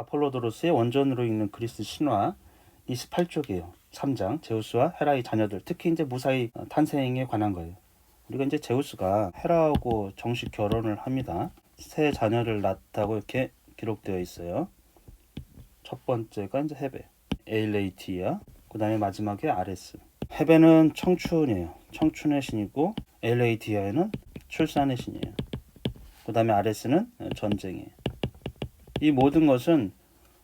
아폴로도로스의 원전으로 있는 그리스 신화 28쪽이에요. 3장 제우스와 헤라의 자녀들 특히 이제 무사히 어, 탄생에 관한 거예요. 우리가 이제 제우스가 헤라하고 정식 결혼을 합니다. 세 자녀를 낳았다고 이렇게 기록되어 있어요. 첫 번째가 이제 헤베, 에일레이티아, 그 다음에 마지막에 아레스. 헤베는 청춘이에요. 청춘의 신이고 엘레이티아에는 출산의 신이에요. 그 다음에 아레스는 전쟁이에요. 이 모든 것은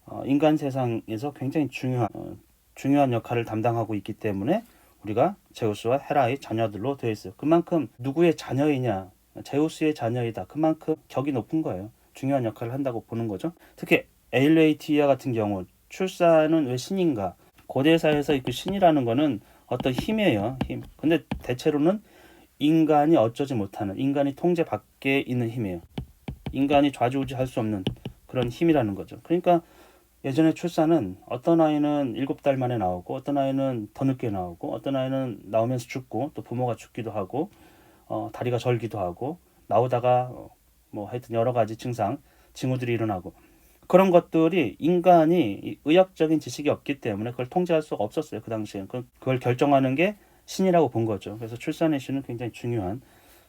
어, 인간 세상에서 굉장히 중요한 어, 중요한 역할을 담당하고 있기 때문에 우리가 제우스와 헤라의 자녀들로 되어 있어요. 그만큼 누구의 자녀이냐, 제우스의 자녀이다. 그만큼 격이 높은 거예요. 중요한 역할을 한다고 보는 거죠. 특히 에일레이티아 같은 경우 출산은 왜 신인가? 고대사에서 그 신이라는 거는 어떤 힘이에요. 힘. 근데 대체로는 인간이 어쩌지 못하는 인간이 통제 밖에 있는 힘이에요. 인간이 좌지우지할 수 없는 그런 힘이라는 거죠. 그러니까 예전에 출산은 어떤 아이는 일곱 달 만에 나오고 어떤 아이는 더 늦게 나오고 어떤 아이는 나오면서 죽고 또 부모가 죽기도 하고 어, 다리가 절기도 하고 나오다가 어, 뭐 하여튼 여러 가지 증상 징후들이 일어나고 그런 것들이 인간이 이 의학적인 지식이 없기 때문에 그걸 통제할 수가 없었어요 그 당시에 그- 그걸 결정하는 게 신이라고 본 거죠 그래서 출산의 신은 굉장히 중요한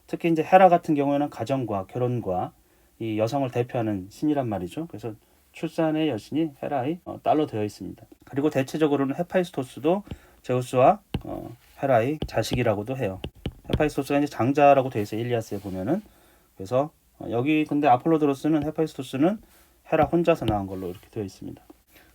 특히 이제 헤라 같은 경우에는 가정과 결혼과 이 여성을 대표하는 신이란 말이죠 그래서 출산의 여신이 헤라의 어, 딸로 되어 있습니다. 그리고 대체적으로는 헤파이스토스도 제우스와 어, 헤라의 자식이라고도 해요. 헤파이스토스가 이제 장자라고 되어 있어요. 일리아스에 보면은 그래서 어, 여기 근데 아폴로드로스는 헤파이스토스는 헤라 혼자서 낳은 걸로 이렇게 되어 있습니다.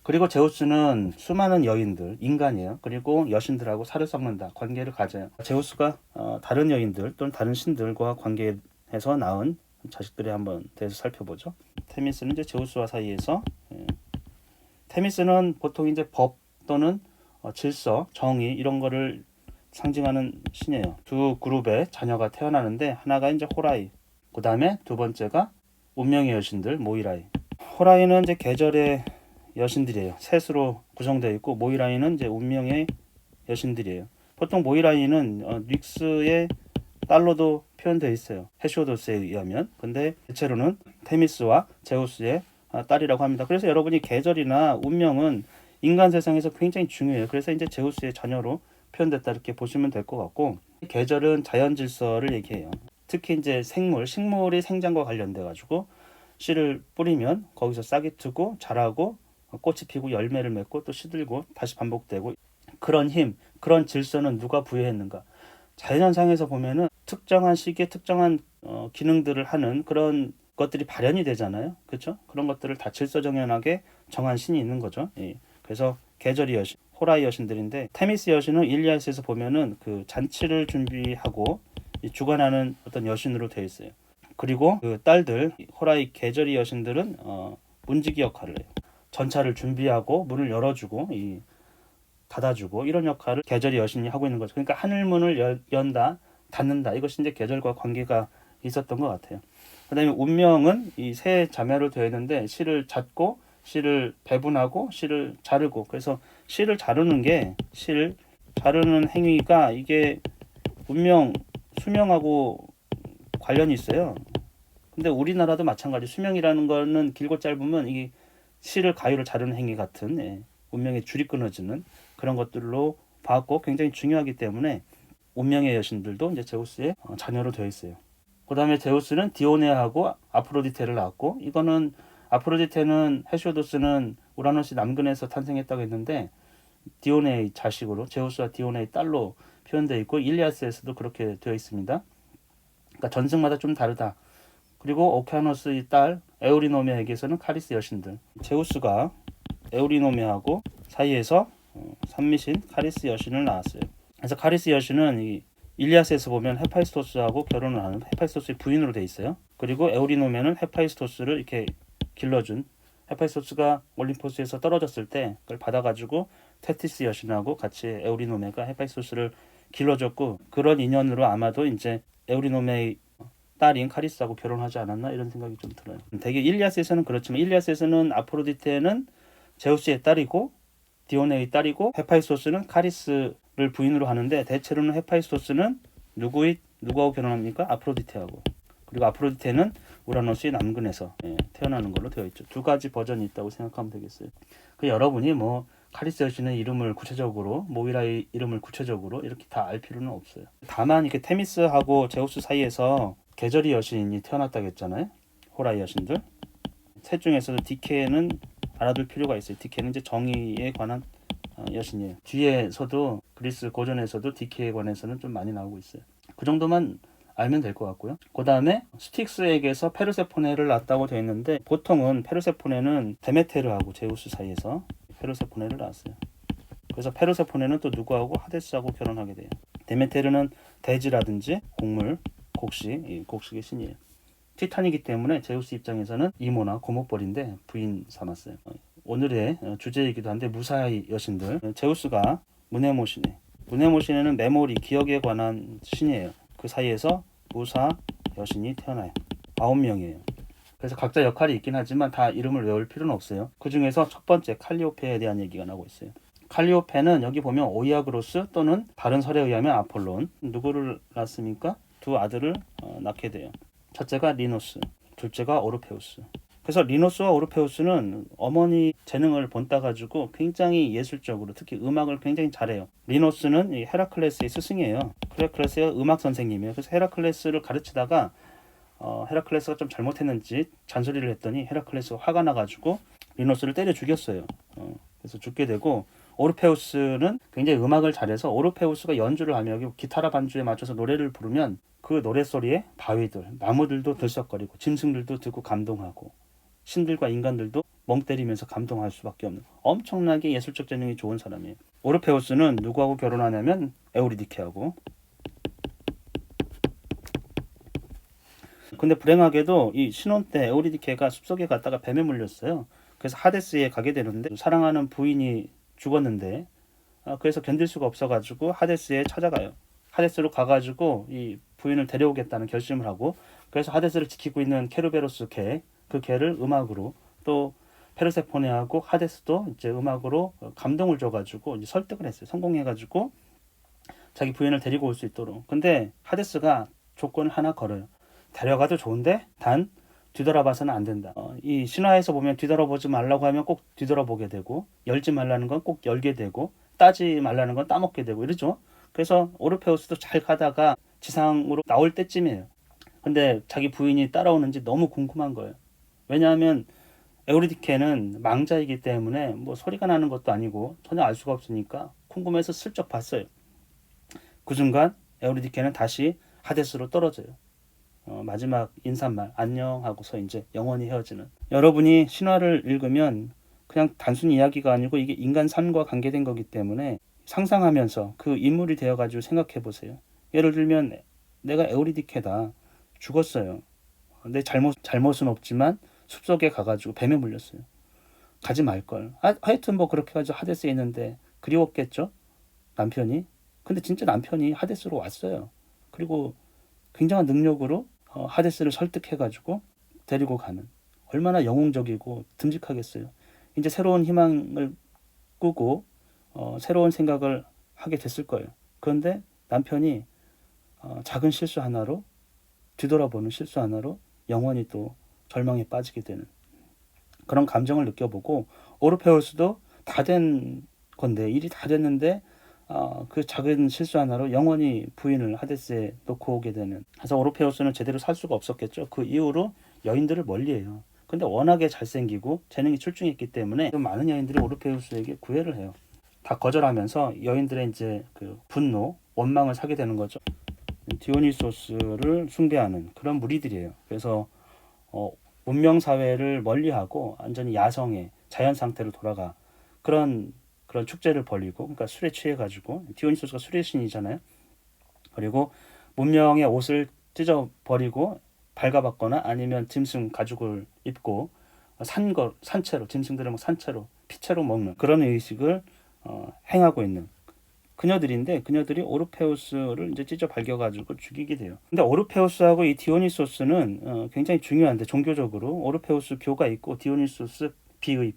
그리고 제우스는 수많은 여인들, 인간이에요. 그리고 여신들하고 살을 섞는다, 관계를 가져요. 제우스가 어, 다른 여인들 또는 다른 신들과 관계해서 낳은 자식들에 한번 대해서 살펴보죠. 테미스는 이제 제우스와 사이에서 예. 테미스는 보통 이제 법 또는 어, 질서, 정의 이런 거를 상징하는 신이에요. 두 그룹의 자녀가 태어나는데 하나가 이제 호라이, 그 다음에 두 번째가 운명의 여신들 모이라이. 호라이는 이제 계절의 여신들이에요. 셋으로 구성되어 있고 모이라이는 이제 운명의 여신들이에요. 보통 모이라이는 어, 닉스의 딸로도 표현되어 있어요. 헤시오도스에 의하면. 근데 대체로는 테미스와 제우스의 아, 딸이라고 합니다. 그래서 여러분이 계절이나 운명은 인간 세상에서 굉장히 중요해요. 그래서 이제 제우스의 자녀로 표현됐다 이렇게 보시면 될 것 같고 계절은 자연 질서를 얘기해요. 특히 이제 생물, 식물이 생장과 관련돼 가지고 씨를 뿌리면 거기서 싹이 트고 자라고 꽃이 피고 열매를 맺고 또 시들고 다시 반복되고 그런 힘, 그런 질서는 누가 부여했는가? 자연현상에서 보면은 특정한 시기에 특정한 어, 기능들을 하는 그런 것들이 발현이 되잖아요. 그렇죠? 그런 것들을 다 질서정연하게 정한 신이 있는 거죠. 예. 그래서 계절이 여신, 호라이 여신들인데 테미스 여신은 일리아스에서 보면은 그 잔치를 준비하고 이 주관하는 어떤 여신으로 되어 있어요. 그리고 그 딸들 호라이 계절이 여신들은 어, 문지기 역할을 해요. 전차를 준비하고 문을 열어주고 이 닫아주고 이런 역할을 계절이 여신이 하고 있는 거죠. 그러니까 하늘 문을 열, 연다, 닫는다. 이것이 이제 계절과 관계가 있었던 것 같아요. 그다음에 운명은 이 세 자매로 되어 있는데 씨를 잣고 씨를 배분하고 씨를 자르고 그래서 씨를 자르는 게 씨를 자르는 행위가 이게 운명 수명하고 관련이 있어요. 근데 우리나라도 마찬가지 수명이라는 거는 길고 짧으면 이게 씨를 가위로 자르는 행위 같은 예, 운명의 줄이 끊어지는 그런 것들로 봤고 굉장히 중요하기 때문에 운명의 여신들도 이제 제우스의 어, 자녀로 되어 있어요. 그 다음에 제우스는 디오네하고 아프로디테를 낳았고 이거는 아프로디테는 헤시오도스는 우라노스 남근에서 탄생했다고 했는데 디오네의 자식으로 제우스와 디오네의 딸로 표현되어 있고 일리아스에서도 그렇게 되어 있습니다. 그러니까 전승마다 좀 다르다. 그리고 오케아노스의 딸 에우리노메에게서는 카리스 여신들. 제우스가 에우리노메하고 사이에서 어, 산미신 카리스 여신을 낳았어요. 그래서 카리스 여신은 이 일리아스에서 보면 헤파이스토스하고 결혼을 하는 헤파이스토스의 부인으로 돼 있어요. 그리고 에우리노메는 헤파이스토스를 이렇게 길러준 헤파이스토스가 올림포스에서 떨어졌을 때 그걸 받아가지고 테티스 여신하고 같이 에우리노메가 헤파이스토스를 길러줬고 그런 인연으로 아마도 이제 에우리노메의 딸인 카리스하고 결혼하지 않았나 이런 생각이 좀 들어요. 되게 일리아스에서는 그렇지만 일리아스에서는 아프로디테는 제우스의 딸이고 디오네의 딸이고 헤파이스토스는 카리스를 부인으로 하는데 대체로는 헤파이스토스는 누구의 누구하고 결혼합니까? 아프로디테하고 그리고 아프로디테는 우라노스의 남근에서 예, 태어나는 걸로 되어 있죠. 두 가지 버전이 있다고 생각하면 되겠어요. 그 여러분이 뭐 카리스 여신의 이름을 구체적으로 모이라의 이름을 구체적으로 이렇게 다 알 필요는 없어요. 다만 이렇게 테미스하고 제우스 사이에서 계절이 여신이 태어났다고 했잖아요. 호라이 여신들. 셋 중에서도 디케는 알아둘 필요가 있어요. 디케는 이제 정의에 관한 어, 여신이에요. 뒤에서도 그리스 고전에서도 디케에 관해서는 좀 많이 나오고 있어요. 그 정도만 알면 될 것 같고요. 그 다음에 스틱스에게서 페르세포네를 낳았다고 되어 있는데 보통은 페르세포네는 데메테르하고 제우스 사이에서 페르세포네를 낳았어요. 그래서 페르세포네는 또 누구하고 하데스하고 결혼하게 돼요. 데메테르는 대지라든지 곡물, 곡식, 이 곡식의 신이에요. 티탄이기 때문에 제우스 입장에서는 이모나 고모뻘인데 부인 삼았어요. 어, 오늘의 어, 주제이기도 한데 무사히 여신들 어, 제우스가 무네모시네 무네모시네는 메모리 기억에 관한 신이에요. 그 사이에서 무사 여신이 태어나요. 아홉 명이에요. 그래서 각자 역할이 있긴 하지만 다 이름을 외울 필요는 없어요. 그 중에서 첫 번째 칼리오페에 대한 얘기가 나오고 있어요. 칼리오페는 여기 보면 오이아그로스 또는 다른 설에 의하면 아폴론 누구를 낳습니까? 두 아들을 어, 낳게 돼요. 첫째가 리노스, 둘째가 오르페우스. 그래서 리노스와 오르페우스는 어머니 재능을 본따 가지고 굉장히 예술적으로 특히 음악을 굉장히 잘해요. 리노스는 이 헤라클레스의 스승이에요. 헤라클레스가 음악 선생님이에요. 그래서 헤라클레스를 가르치다가 어, 헤라클레스가 좀 잘못했는지 잔소리를 했더니 헤라클레스가 화가 나가지고 리노스를 때려 죽였어요. 어, 그래서 죽게 되고 오르페우스는 굉장히 음악을 잘해서 오르페우스가 연주를 하며 기타라 반주에 맞춰서 노래를 부르면 그 노래 소리에 바위들, 나무들도 들썩거리고 짐승들도 듣고 감동하고 신들과 인간들도 멍 때리면서 감동할 수밖에 없는 엄청나게 예술적 재능이 좋은 사람이에요. 오르페우스는 누구하고 결혼하냐면 에우리디케하고. 근데 불행하게도 이 신혼 때 에우리디케가 숲속에 갔다가 뱀에 물렸어요. 그래서 하데스에 가게 되는데 사랑하는 부인이 죽었는데 아, 그래서 견딜 수가 없어가지고 하데스에 찾아가요. 하데스로 가가지고 이 부인을 데려오겠다는 결심을 하고 그래서 하데스를 지키고 있는 케르베로스 개, 그 개를 음악으로 또 페르세포네하고 하데스도 이제 음악으로 감동을 줘가지고 이제 설득을 했어요. 성공해가지고 자기 부인을 데리고 올 수 있도록. 근데 하데스가 조건을 하나 걸어요. 데려가도 좋은데 단 뒤돌아봐서는 안 된다. 어, 이 신화에서 보면 뒤돌아보지 말라고 하면 꼭 뒤돌아보게 되고 열지 말라는 건 꼭 열게 되고 따지 말라는 건 따먹게 되고 이러죠. 그래서 오르페우스도 잘 가다가 지상으로 나올 때쯤이에요. 근데 자기 부인이 따라오는지 너무 궁금한 거예요. 왜냐하면 에우리디케는 망자이기 때문에 뭐 소리가 나는 것도 아니고 전혀 알 수가 없으니까 궁금해서 슬쩍 봤어요. 그 순간 에우리디케는 다시 하데스로 떨어져요. 어, 마지막 인사말 안녕 하고서 이제 영원히 헤어지는. 여러분이 신화를 읽으면 그냥 단순 이야기가 아니고 이게 인간 삶과 관계된 거기 때문에 상상하면서 그 인물이 되어 가지고 생각해 보세요. 예를 들면 내가 에우리디케다 죽었어요. 내 잘못 잘못은 없지만 숲속에 가가지고 뱀에 물렸어요. 가지 말걸. 아, 하여튼 뭐 그렇게 가지고 하데스에 있는데 그리웠겠죠? 남편이. 근데 진짜 남편이 하데스로 왔어요. 그리고 굉장한 능력으로 어, 하데스를 설득해가지고 데리고 가는. 얼마나 영웅적이고 듬직하겠어요. 이제 새로운 희망을 꾸고 어, 새로운 생각을 하게 됐을 거예요. 그런데 남편이 어, 작은 실수 하나로 뒤돌아보는 실수 하나로 영원히 또 절망에 빠지게 되는 그런 감정을 느껴보고 오르페우스도 다 된 건데 일이 다 됐는데 어, 그 작은 실수 하나로 영원히 부인을 하데스에 놓고 오게 되는 그래서 오르페우스는 제대로 살 수가 없었겠죠. 그 이후로 여인들을 멀리해요. 근데 워낙에 잘생기고 재능이 출중했기 때문에 많은 여인들이 오르페우스에게 구애를 해요. 다 거절하면서 여인들의 이제 그 분노 원망을 사게 되는 거죠. 디오니소스를 숭배하는 그런 무리들이에요. 그래서 어, 문명 사회를 멀리하고 완전히 야성의 자연 상태로 돌아가 그런 그런 축제를 벌이고 그러니까 술에 취해 가지고 디오니소스가 술의 신이잖아요. 그리고 문명의 옷을 찢어 버리고 발가벗거나 아니면 짐승 가죽을 입고 산거 산채로 짐승들을 막 산채로 피채로 먹는 그런 의식을 어, 행하고 있는 그녀들인데 그녀들이 오르페우스를 이제 찢어 발겨가지고 죽이게 돼요. 근데 오르페우스하고 이 디오니소스는 어, 굉장히 중요한데 종교적으로 오르페우스 교가 있고 디오니소스 비의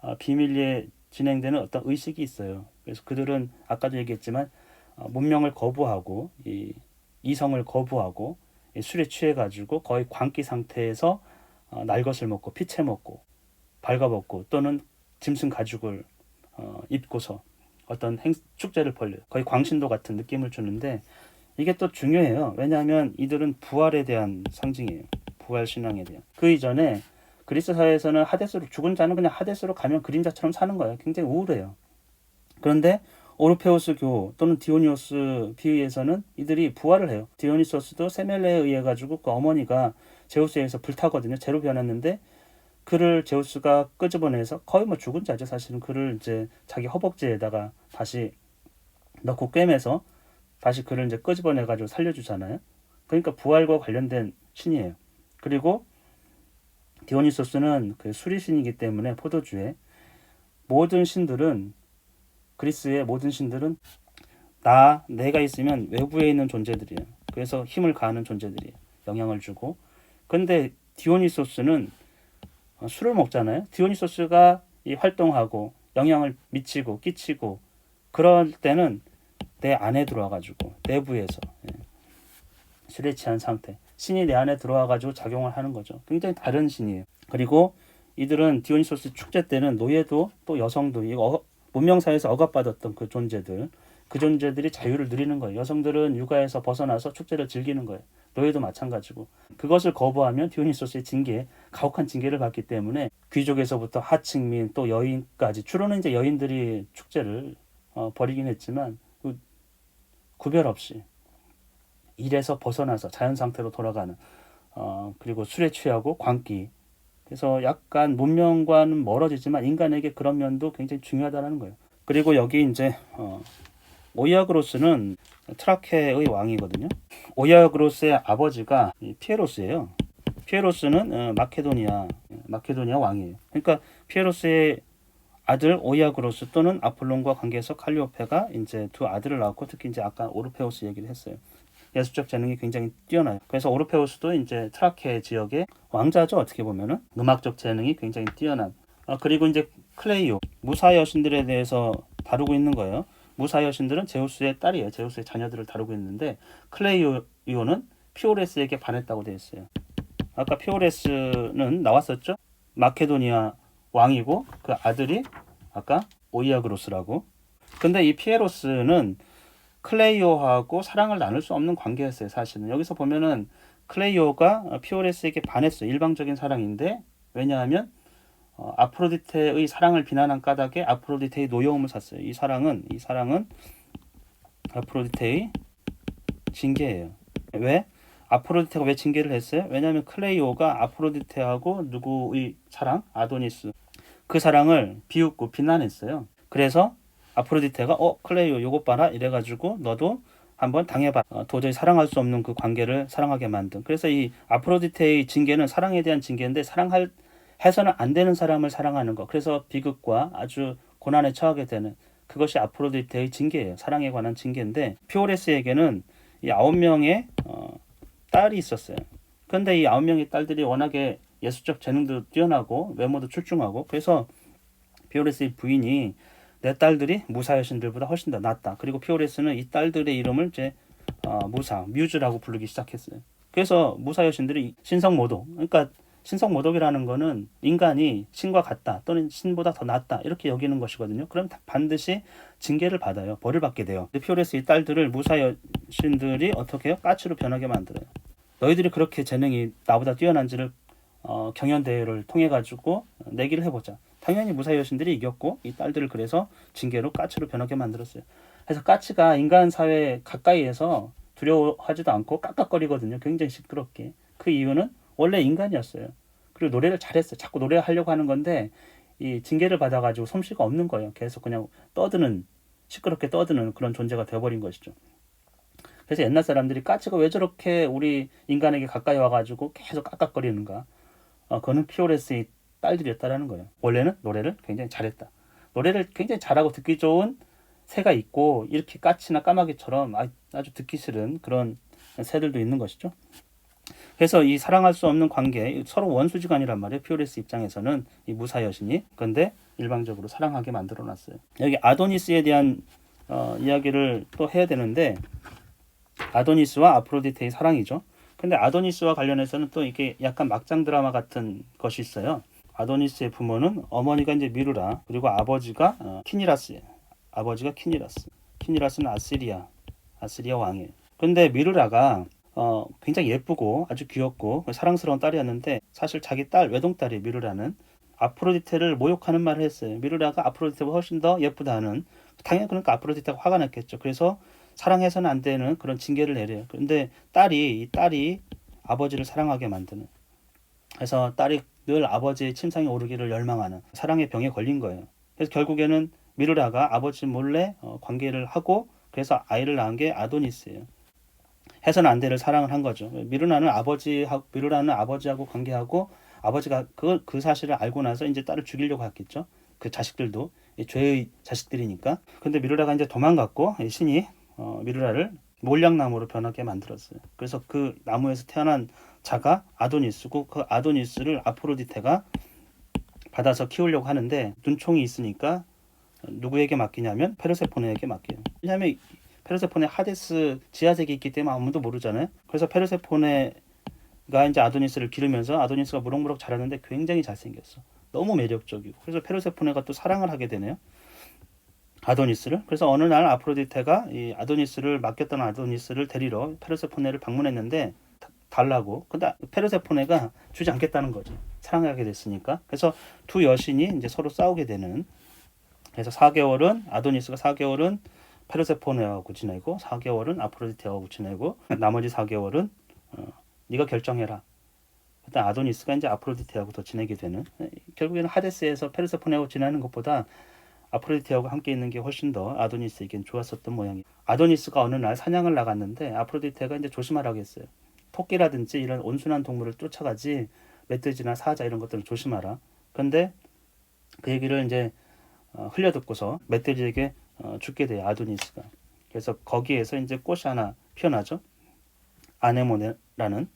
어, 비밀리에 진행되는 어떤 의식이 있어요. 그래서 그들은 아까도 얘기했지만 어, 문명을 거부하고 이 이성을 거부하고 이 술에 취해가지고 거의 광기 상태에서 어, 날 것을 먹고 피채 먹고 발가벗고 또는 짐승 가죽을 어, 입고서 어떤 행, 축제를 벌려요. 거의 광신도 같은 느낌을 주는데 이게 또 중요해요. 왜냐하면 이들은 부활에 대한 상징이에요. 부활 신앙에 대한. 그 이전에 그리스 사회에서는 하데스로 죽은 자는 그냥 하데스로 가면 그림자처럼 사는 거예요. 굉장히 우울해요. 그런데 오르페우스 교 또는 디오니오스 비유에서는 이들이 부활을 해요. 디오니소스도 세멜레에 의해 가지고 그 어머니가 제우스에 의해서 불타거든요. 재로 변했는데 그를 제우스가 끄집어내서 거의 뭐 죽은 자죠. 사실은 그를 이제 자기 허벅지에다가 다시 넣고 꿰매서 다시 그를 이제 끄집어내 가지고 살려주잖아요. 그러니까 부활과 관련된 신이에요. 그리고 디오니소스는 그 수리신이기 때문에 포도주에 모든 신들은 그리스의 모든 신들은 나 내가 있으면 외부에 있는 존재들이에요. 그래서 힘을 가하는 존재들이에요. 영향을 주고. 근데 디오니소스는 어, 술을 먹잖아요. 디오니소스가 이 활동하고 영향을 미치고 끼치고 그럴 때는 내 안에 들어와 가지고 내부에서 예. 술에 취한 상태 신이 내 안에 들어와 가지고 작용을 하는 거죠. 굉장히 다른 신이에요. 그리고 이들은 디오니소스 축제 때는 노예도 또 여성도 이 어, 문명사에서 억압받았던 그 존재들 그 존재들이 자유를 누리는 거예요. 여성들은 육아에서 벗어나서 축제를 즐기는 거예요. 노예도 마찬가지고 그것을 거부하면 디오니소스의 징계, 가혹한 징계를 받기 때문에 귀족에서부터 하층민 또 여인까지 주로는 이제 여인들이 축제를 어, 벌이긴 했지만 그 구별 없이 일에서 벗어나서 자연 상태로 돌아가는 어, 그리고 술에 취하고 광기 그래서 약간 문명과는 멀어지지만 인간에게 그런 면도 굉장히 중요하다는 거예요. 그리고 여기 이제 어, 오이아그로스는 트라케의 왕이거든요. 오이아그로스의 아버지가 이 피에로스예요. 피에로스는 어, 마케도니아 마케도니아 왕이에요. 그러니까 피에로스의 아들 오이아그로스 또는 아폴론과 관계해서 칼리오페가 이제 두 아들을 낳고 특히 이제 아까 오르페우스 얘기를 했어요. 예술적 재능이 굉장히 뛰어나요. 그래서 오르페우스도 이제 트라케 지역의 왕자죠. 어떻게 보면은 음악적 재능이 굉장히 뛰어난. 아, 그리고 이제 클레이오 무사 여신들에 대해서 다루고 있는 거예요. 무사 여신들은 제우스의 딸이에요. 제우스의 자녀들을 다루고 있는데 클레이오는 피오레스에게 반했다고 되어 있어요. 아까 피오레스는 나왔었죠. 마케도니아 왕이고 그 아들이 아까 오이아그로스라고. 근데 이 피에로스는 클레이오하고 사랑을 나눌 수 없는 관계였어요. 사실은 여기서 보면은 클레이오가 피오레스에게 반했어요. 일방적인 사랑인데 왜냐하면 어, 아프로디테의 사랑을 비난한 까닭에 아프로디테의 노여움을 샀어요. 이 사랑은 이 사랑은 아프로디테의 징계예요. 왜? 아프로디테가 왜 징계를 했어요? 왜냐하면 클레이오가 아프로디테하고 누구의 사랑? 아도니스 그 사랑을 비웃고 비난했어요. 그래서 아프로디테가 어 클레이오 요것 봐라 이래가지고 너도 한번 당해봐. 어, 도저히 사랑할 수 없는 그 관계를 사랑하게 만든. 그래서 이 아프로디테의 징계는 사랑에 대한 징계인데 사랑할 해서는 안 되는 사람을 사랑하는 것. 그래서 비극과 아주 고난에 처하게 되는 그것이 아프로디테의 징계예요. 사랑에 관한 징계인데 피오레스에게는 이 아홉 명의 어, 딸이 있었어요. 그런데 이 아홉 명의 딸들이 워낙에 예술적 재능도 뛰어나고 외모도 출중하고 그래서 피오레스의 부인이 내 딸들이 무사 여신들보다 훨씬 더 낫다. 그리고 피오레스는 이 딸들의 이름을 이제 어, 무사, 뮤즈라고 부르기 시작했어요. 그래서 무사 여신들이 신성 모독, 그러니까 신성 모독이라는 거는 인간이 신과 같다 또는 신보다 더 낫다 이렇게 여기는 것이거든요. 그럼 반드시 징계를 받아요. 벌을 받게 돼요. 피오레스 이 딸들을 무사 여신들이 어떻게 해요? 까치로 변하게 만들어요. 너희들이 그렇게 재능이 나보다 뛰어난지를 어, 경연 대회를 통해 가지고 내기를 해보자. 당연히 무사 여신들이 이겼고 이 딸들을 그래서 징계로 까치로 변하게 만들었어요. 그래서 까치가 인간 사회 가까이에서 두려워하지도 않고 깍깍거리거든요. 굉장히 시끄럽게. 그 이유는 원래 인간이었어요. 그리고 노래를 잘했어요. 자꾸 노래하려고 하는 건데 이 징계를 받아가지고 솜씨가 없는 거예요. 계속 그냥 떠드는 시끄럽게 떠드는 그런 존재가 되어버린 것이죠. 그래서 옛날 사람들이 까치가 왜 저렇게 우리 인간에게 가까이 와가지고 계속 깍깍거리는가? 어, 그거는 피오레스의 딸들이었다라는 거예요. 원래는 노래를 굉장히 잘했다. 노래를 굉장히 잘하고 듣기 좋은 새가 있고 이렇게 까치나 까마귀처럼 아, 아주 듣기 싫은 그런 새들도 있는 것이죠. 그래서 이 사랑할 수 없는 관계 서로 원수지간이란 말이에요. 피오레스 입장에서는 이 무사 여신이 근데 일방적으로 사랑하게 만들어 놨어요. 여기 아도니스에 대한 어, 이야기를 또 해야 되는데 아도니스와 아프로디테의 사랑이죠. 근데 아도니스와 관련해서는 또 이게 약간 막장 드라마 같은 것이 있어요. 아도니스의 부모는 어머니가 이제 미루라 그리고 아버지가 어, 키니라스예요. 아버지가 키니라스. 키니라스는 아시리아 아시리아 왕이에요. 근데 미루라가 어, 굉장히 예쁘고 아주 귀엽고 사랑스러운 딸이었는데 사실 자기 딸 외동딸이 미루라는 아프로디테를 모욕하는 말을 했어요. 미루라가 아프로디테보다 훨씬 더 예쁘다는 당연히 그러니까 아프로디테가 화가 났겠죠. 그래서 사랑해서는 안 되는 그런 징계를 내려요. 그런데 딸이 이 딸이 아버지를 사랑하게 만드는 그래서 딸이 늘 아버지의 침상에 오르기를 열망하는 사랑의 병에 걸린 거예요. 그래서 결국에는 미루라가 아버지 몰래 어, 관계를 하고 그래서 아이를 낳은 게 아도니스예요. 해서는 안 되는 사랑을 한 거죠. 미루라는 아버지 미루라는 아버지하고 관계하고 아버지가 그, 그 사실을 알고 나서 이제 딸을 죽이려고 했겠죠. 그 자식들도 이 죄의 자식들이니까. 근데 미루라가 이제 도망갔고 이 신이 어, 미루라를 몰량나무로 변하게 만들었어요. 그래서 그 나무에서 태어난 자가 아도니스고 그 아도니스를 아프로디테가 받아서 키우려고 하는데 눈총이 있으니까 누구에게 맡기냐면 페르세포네에게 맡겨요. 왜냐하면 페르세포네 하데스 지하색이 있기 때문에 아무도 모르잖아요. 그래서 페르세포네가 이제 아도니스를 기르면서 아도니스가 무럭무럭 자라는데 굉장히 잘생겼어. 너무 매력적이고 그래서 페르세포네가 또 사랑을 하게 되네요. 아도니스를 그래서 어느 날 아프로디테가 이 아도니스를 맡겼던 아도니스를 데리러 페르세포네를 방문했는데 다- 달라고. 근데 페르세포네가 주지 않겠다는 거죠 사랑하게 됐으니까. 그래서 두 여신이 이제 서로 싸우게 되는. 그래서 4개월은 아도니스가 4개월은 페르세포네하고 지내고 4개월은 아프로디테하고 지내고 나머지 4개월은 어, 네가 결정해라. 일단 아도니스가 이제 아프로디테하고 더 지내게 되는. 결국에는 하데스에서 페르세포네하고 지내는 것보다 아프로디테하고 함께 있는 게 훨씬 더 아도니스에겐 좋았었던 모양이에요. 아도니스가 어느 날 사냥을 나갔는데 아프로디테가 이제 조심하라고 했어요. 토끼라든지 이런 온순한 동물을 쫓아가지 멧돼지나 사자 이런 것들을 조심하라. 근데 그 얘기를 이제 어, 흘려듣고서 멧돼지에게 어, 죽게 돼요. 아도니스가. 그래서 거기에서 이제 꽃이 하나 피어나죠. 아네모네라는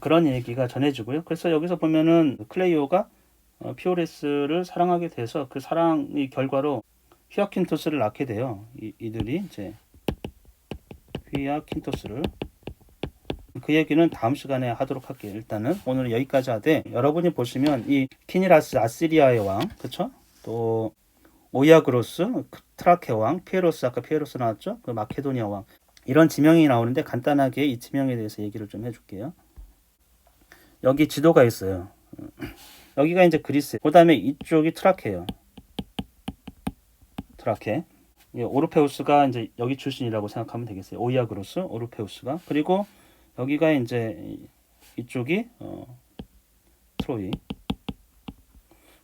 그런 얘기가 전해지고요. 그래서 여기서 보면은 클레이오가 어, 피오레스를 사랑하게 돼서 그 사랑의 결과로 휘아킨토스를 낳게 돼요. 이, 이들이 이제 휘아킨토스를 그 얘기는 다음 시간에 하도록 할게요. 일단은 오늘 여기까지 하되 여러분이 보시면 이 키니라스 아시리아의 왕, 그쵸? 또 오이아그로스, 트라케 왕, 피에로스 아까 피에로스 나왔죠? 그 마케도니아 왕 이런 지명이 나오는데 간단하게 이 지명에 대해서 얘기를 좀 해줄게요. 여기 지도가 있어요. 여기가 이제 그리스. 그 다음에 이쪽이 트라케예요. 트라케. 예, 오르페우스가 이제 여기 출신이라고 생각하면 되겠어요. 오이아그로스, 오르페우스가. 그리고 여기가 이제 이쪽이 어, 트로이.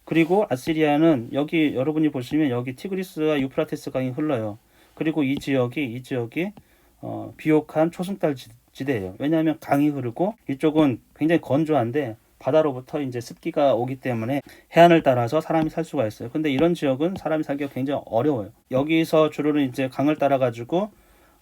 그리고 아시리아는 여기 여러분이 보시면 여기 티그리스와 유프라테스 강이 흘러요. 그리고 이 지역이 이 지역이 어, 비옥한 초승달 지- 지대예요. 왜냐하면 강이 흐르고 이쪽은 굉장히 건조한데 바다로부터 이제 습기가 오기 때문에 해안을 따라서 사람이 살 수가 있어요. 근데 이런 지역은 사람이 살기가 굉장히 어려워요. 여기서 주로는 이제 강을 따라 가지고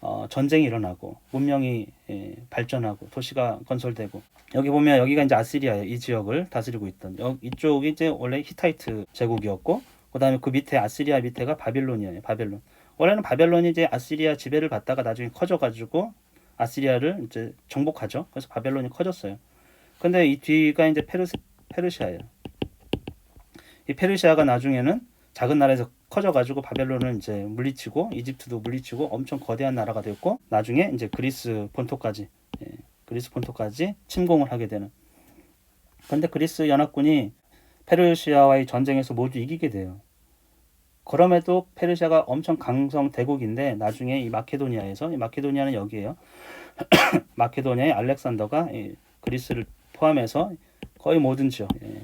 어, 전쟁이 일어나고 문명이 예, 발전하고 도시가 건설되고 여기 보면 여기가 이제 아시리아예요. 이 지역을 다스리고 있던 여, 이쪽이 이제 원래 히타이트 제국이었고 그다음에 그 밑에 아시리아 밑에가 바빌론이에요. 바벨론. 원래는 바벨론이 이제 아시리아 지배를 받다가 나중에 커져 가지고 아시리아를 이제 정복하죠. 그래서 바벨론이 커졌어요. 근데 이 뒤가 이제 페르시, 페르시아예요. 이 페르시아가 나중에는 작은 나라에서 커져가지고 바벨론을 이제 물리치고 이집트도 물리치고 엄청 거대한 나라가 됐고 나중에 이제 그리스 본토까지 예, 그리스 본토까지 침공을 하게 되는. 근데 그리스 연합군이 페르시아와의 전쟁에서 모두 이기게 돼요. 그럼에도 페르시아가 엄청 강성 대국인데 나중에 이 마케도니아에서 이 마케도니아는 여기에요. 마케도니아의 알렉산더가 이 그리스를 포함해서 거의 모든 지역, 예,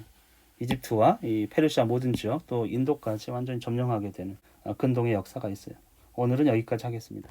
이집트와 이 페르시아 모든 지역 또 인도까지 완전히 점령하게 되는 어, 근동의 역사가 있어요. 오늘은 여기까지 하겠습니다.